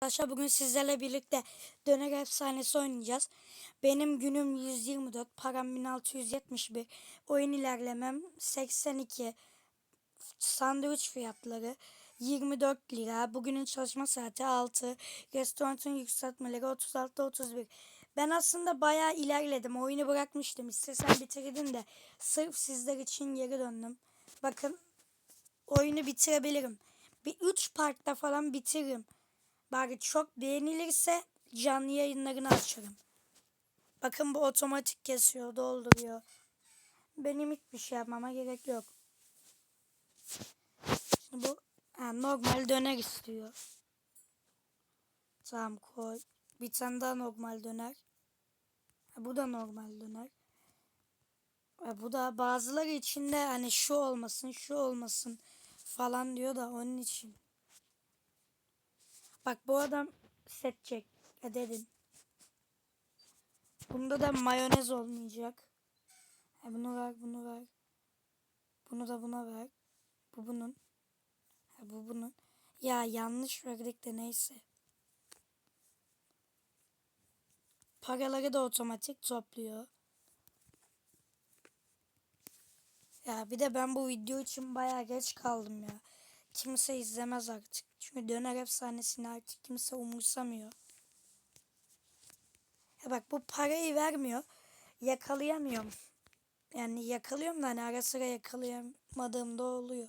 Arkadaşlar bugün sizlerle birlikte döner efsanesi oynayacağız. Benim günüm 124, param 1671, oyun ilerlemem 82, sandviç fiyatları 24 lira, bugünün çalışma saati 6, restoranın yükseltmeleri 36 31. Ben aslında bayağı ilerledim. Oyunu bırakmıştım. İstesem bitirdin de sırf sizler için geri döndüm. Bakın oyunu bitirebilirim. Bir 3 parkta falan bitiririm. Bari çok beğenilirse canlı yayınlarını açarım. Bakın bu otomatik kesiyor, dolduruyor. Benim hiçbir şey yapmama gerek yok. Şimdi bu ha, normal döner istiyor. Tamam koy. Bir tane daha normal döner. Bu da normal döner. Bu da bazıları içinde hani şu olmasın, şu olmasın falan diyor da onun için. Bak bu adam seçecek. Ya dedin. Bunda da mayonez olmayacak. Ha, bunu ver, bunu ver. Bunu da buna ver. Bu bunun. Ha, bu bunun. Ya yanlış verdik de neyse. Paraları da otomatik topluyor. Ya bir de ben bu video için bayağı geç kaldım ya. Kimse izlemez artık. Çünkü döner efsanesini artık kimse umursamıyor. Ya bak bu parayı vermiyor. Yakalayamıyorum. Yani yakalıyorum da hani ara sıra yakalayamadığım da oluyor.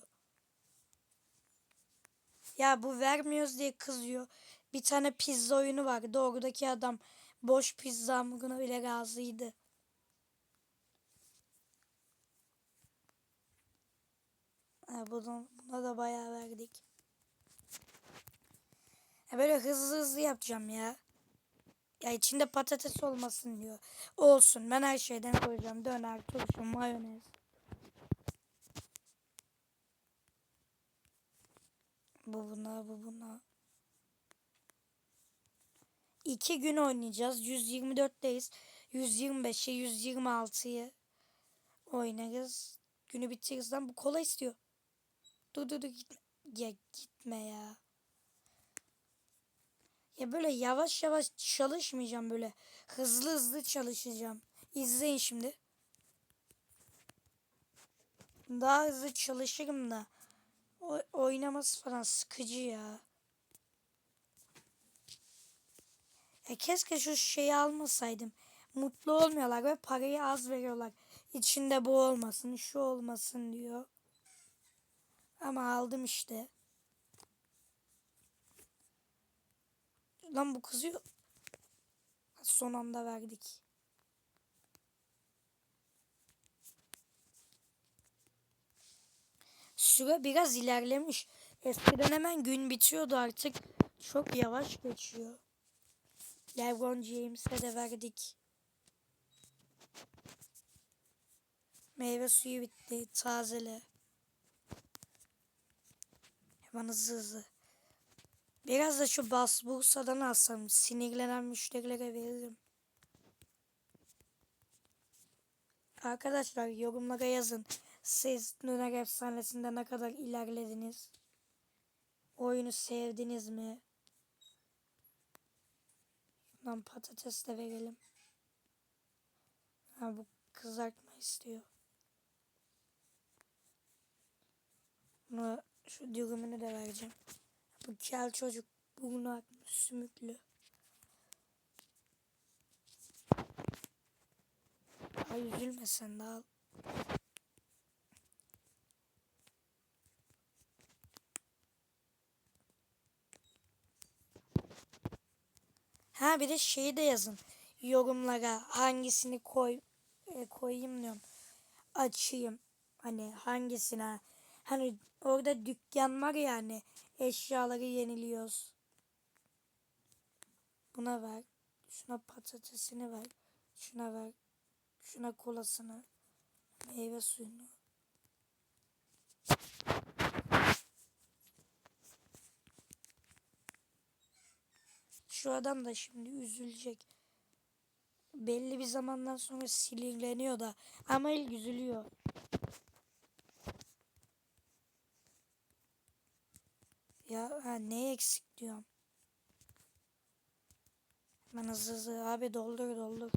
Ya bu vermiyoruz diye kızıyor. Bir tane pizza oyunu var. Doğrudaki adam boş pizza hamuruna bile razıydı. Ha, buna, buna da bayağı verdik. Ya böyle hızlı hızlı yapacağım ya. Ya içinde patates olmasın diyor. Olsun ben her şeyden koyacağım. Döner, turşu, mayonez. Bu buna, bu buna. İki gün oynayacağız. 124'teyiz. 125'e, 126'yı oynarız. Günü bitiririz lan. Bu kola istiyor. Dur dur dur gitme. Ya gitme ya. Ya böyle yavaş yavaş çalışmayacağım böyle. Hızlı hızlı çalışacağım. İzleyin şimdi. Daha hızlı çalışırım da. O, oynaması falan sıkıcı ya. E keşke şu şeyi almasaydım. Mutlu olmuyorlar ve parayı az veriyorlar. İçinde bu olmasın, şu olmasın diyor. Ama aldım işte. Lan bu kızıyor. Son anda verdik. Süre biraz ilerlemiş. Eskiden hemen gün bitiyordu artık. Çok yavaş geçiyor. LeBron James'e de verdik. Meyve suyu bitti. Tazele. Hemen hızlı hızlı. Biraz da şu bas Bursa'dan alsam sinirlenen müşterilere veririm. Arkadaşlar yorumlara yazın. Siz Döner Efsanesi'nde ne kadar ilerlediniz? Oyunu sevdiniz mi? Şundan patates de verelim. Ha, bu kızartma istiyor. Buna şu dürümünü de vereceğim. Bu kel çocuk burnu akmış sümüklü. Ay üzülme sen de al. Ha bir de şeyi de yazın. Yorumlara hangisini koy e, koyayım diyorum. Açayım. Hani hangisine. Hani orada dükkan var ya hani eşyaları yeniliyoruz. Buna ver. Şuna patatesini ver. Şuna ver. Şuna kolasını. Meyve suyunu. Şu adam da şimdi üzülecek. Belli bir zamandan sonra sinirleniyor da. Ama ilk üzülüyor. Ya ha, ne eksik diyorum. Ben hızlı hızlı abi doldur doldur.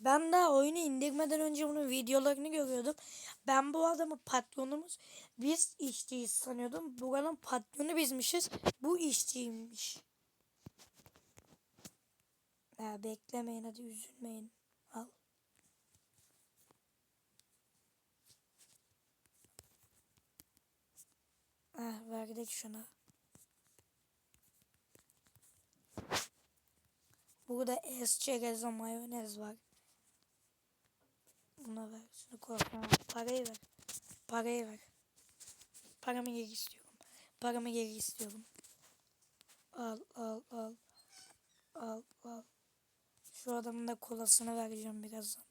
Ben daha oyunu indirmeden önce bunun videolarını görüyordum. Ben bu adamı patronumuz biz işçiyiz sanıyordum. Buranın patronu bizmişiz. Bu işçiymiş. Ya beklemeyin hadi üzülmeyin. Al. Ah verdik şuna. Burada esçereza mayonez var. Buna ver. Şunu korkma. Parayı ver. Parayı ver. Paramı geri istiyorum. Paramı geri istiyorum. Al al al. Al al. Şu adamın da kolasını vereceğim birazdan.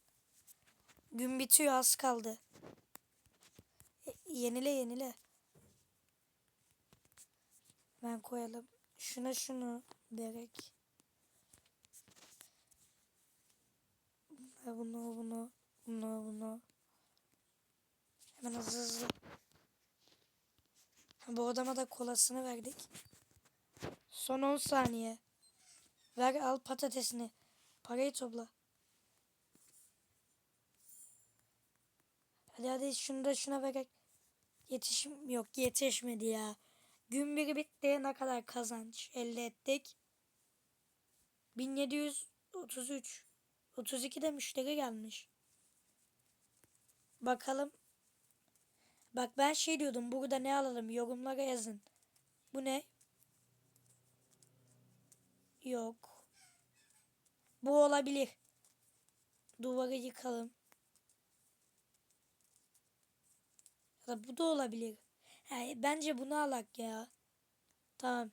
Gün bitiyor az kaldı. E, yenile yenile. Ben koyalım. Şuna şunu direkt. Bunu bunu bunu bunu. Hemen hızlı hızlı. Bu adama da kolasını verdik. Son 10 saniye. Ver al patatesini. Parayı topla. Hadi hadi şunu da şuna vererek. Yetişim yok yetişmedi ya. Gün biri bitti ne kadar kazanç elde ettik. 1733 32 de müşteri gelmiş. Bakalım. Bak ben şey diyordum burada ne alalım yorumlara yazın. Bu ne? Yok. Bu olabilir. Duvarı yıkalım. Ya da bu da olabilir. Yani bence bunu alak ya. Tamam.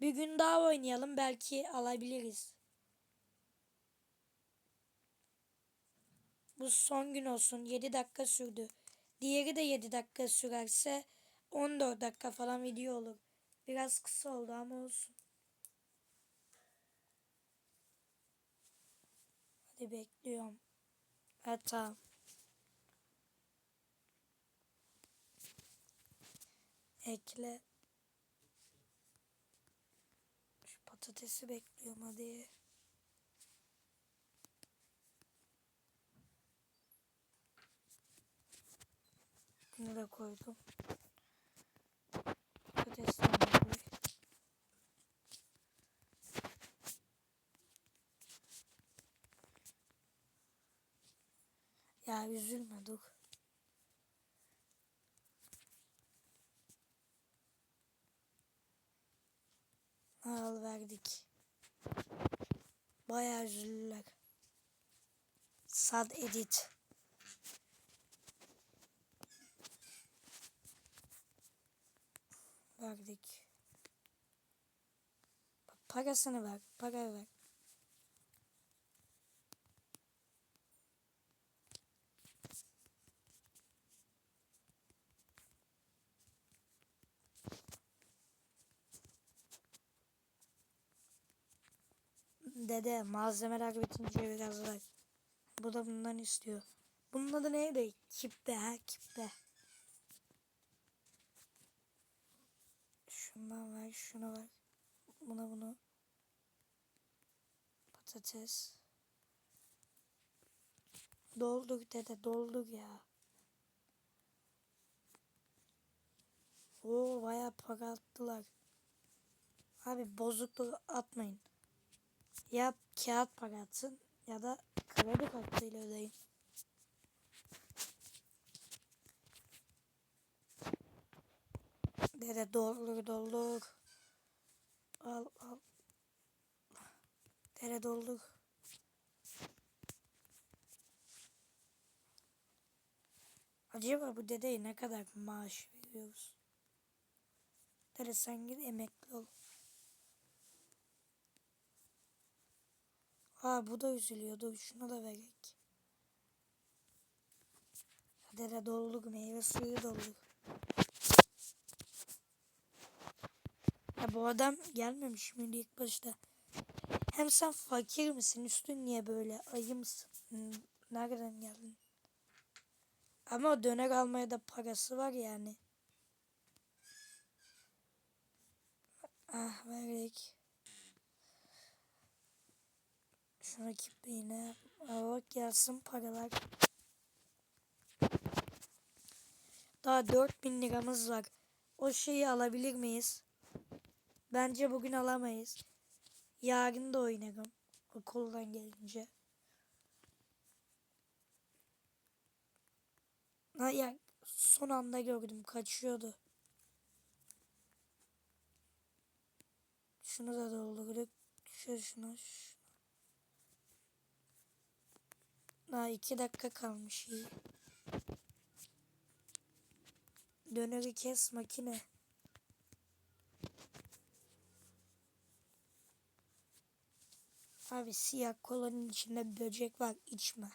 Bir gün daha oynayalım belki alabiliriz. Bu son gün olsun. 7 dakika sürdü. Diğeri de 7 dakika sürerse 14 dakika falan video olur. Biraz kısa oldu ama olsun. Hadi bekliyorum. Evet tamam. Ekle. Şu patatesi bekliyorum hadi. Bunu da koydum. Patatesini koy. Ya üzülme dur. Al verdik. Bayağı üzüldüler. Sad edit. Verdik. Parasını ver. Para ver. Dede malzemeler bitince biraz ver. Bu da bundan istiyor. Bunun adı neydi? Kippe ha kippe. Şundan ver şunu ver. Buna bunu. Patates. Doldur dede doldur ya. Oo bayağı para. Abi bozukluğu atmayın. Ya kağıt para atsın ya da kredi kartıyla ödeyin. Dede doldur doldur. Al al. Dede doldur. Acaba bu dedeye ne kadar maaş veriyoruz? Dede sen git emekli ol. Ha bu da üzülüyordu. Şuna da verek. Dede doldur meyve suyu doldur. Ya bu adam gelmemiş miydi ilk başta? Hem sen fakir misin? Üstün niye böyle? Ayı mısın? Nereden geldin? Ama döner almaya da parası var yani. Ah verdik. Şuna yine. Bak gelsin paralar. Daha 4000 liramız var. O şeyi alabilir miyiz? Bence bugün alamayız. Yarın da oynarım. Okuldan gelince. Ha ya son anda gördüm kaçıyordu. Şunu da doldurduk. Şu şunu. şunu. Daha iki dakika kalmış iyi. Döneri kes makine. Abi siyah kolanın içinde böcek var içme.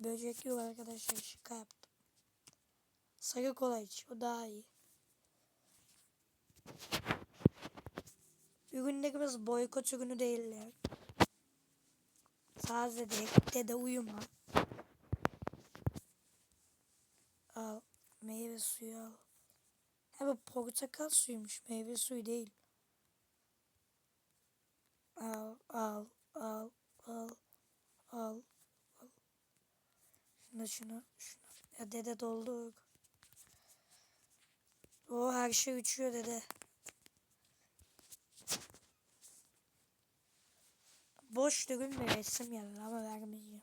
Böcek yok arkadaşlar şaka yaptım. Sarı kola iç o daha iyi. Ürünlerimiz boykot ürünü değiller. Taze de, dede uyuma. Al. Meyve suyu al. Ha bu portakal suyumuş. Meyve suyu değil. Al, al, al, al, al, al. Şunu, şunu, şunu. Ya dede doldur. O her şey uçuyor dede. Boş dürüm ve resim yazar ama vermeyeceğim.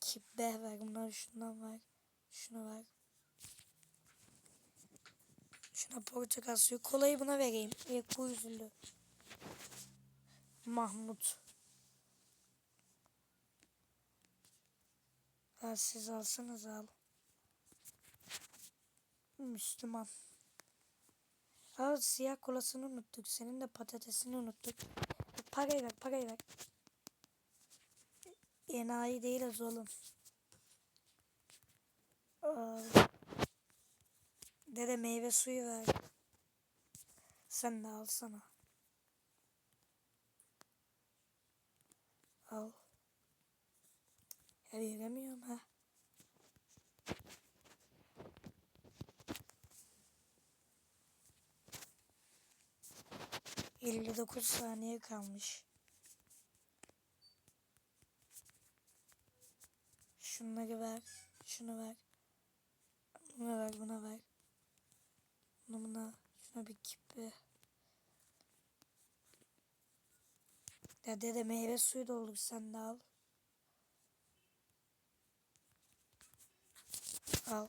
Kibbe ver bunlar şundan ver. Şunu ver. Şuna portakal suyu. Kolayı buna vereyim. İlk bu üzüldü. Mahmut. Ha, siz alsanız al. Müslüman. Aa, siyah kolasını unuttuk. Senin de patatesini unuttuk. Parayı ver, parayı ver. Enayi değiliz oğlum. Aa, dede meyve suyu ver. Sen de alsana. Al. Ya yüremiyorum ha. Elli dokuz saniye kalmış. Şunları ver. Şunu ver. Buna ver, buna ver. Buna buna. Şuna bir kipi. Ya dede meyve suyu doldur sen de al. Al.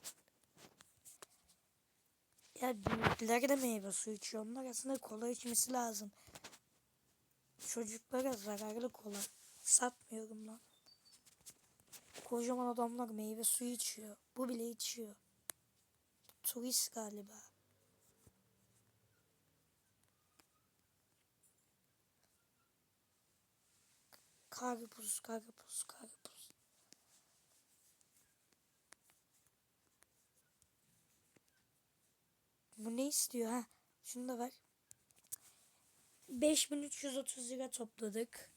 Ya büyükler de meyve suyu içiyor. Onlar aslında kola içmesi lazım. Çocuklara zararlı kola. Satmıyorum lan. Kocaman adamlar meyve suyu içiyor. Bu bile içiyor. Turist galiba. Karpuz, karpuz, karpuz. Bu ne istiyor ha? Şunu da ver. 5330 lira topladık.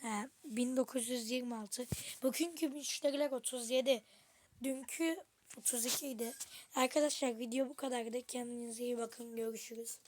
He, 1926. Bugünkü müşteriler 37. Dünkü 32 idi. Arkadaşlar video bu kadardı. Kendinize iyi bakın. Görüşürüz.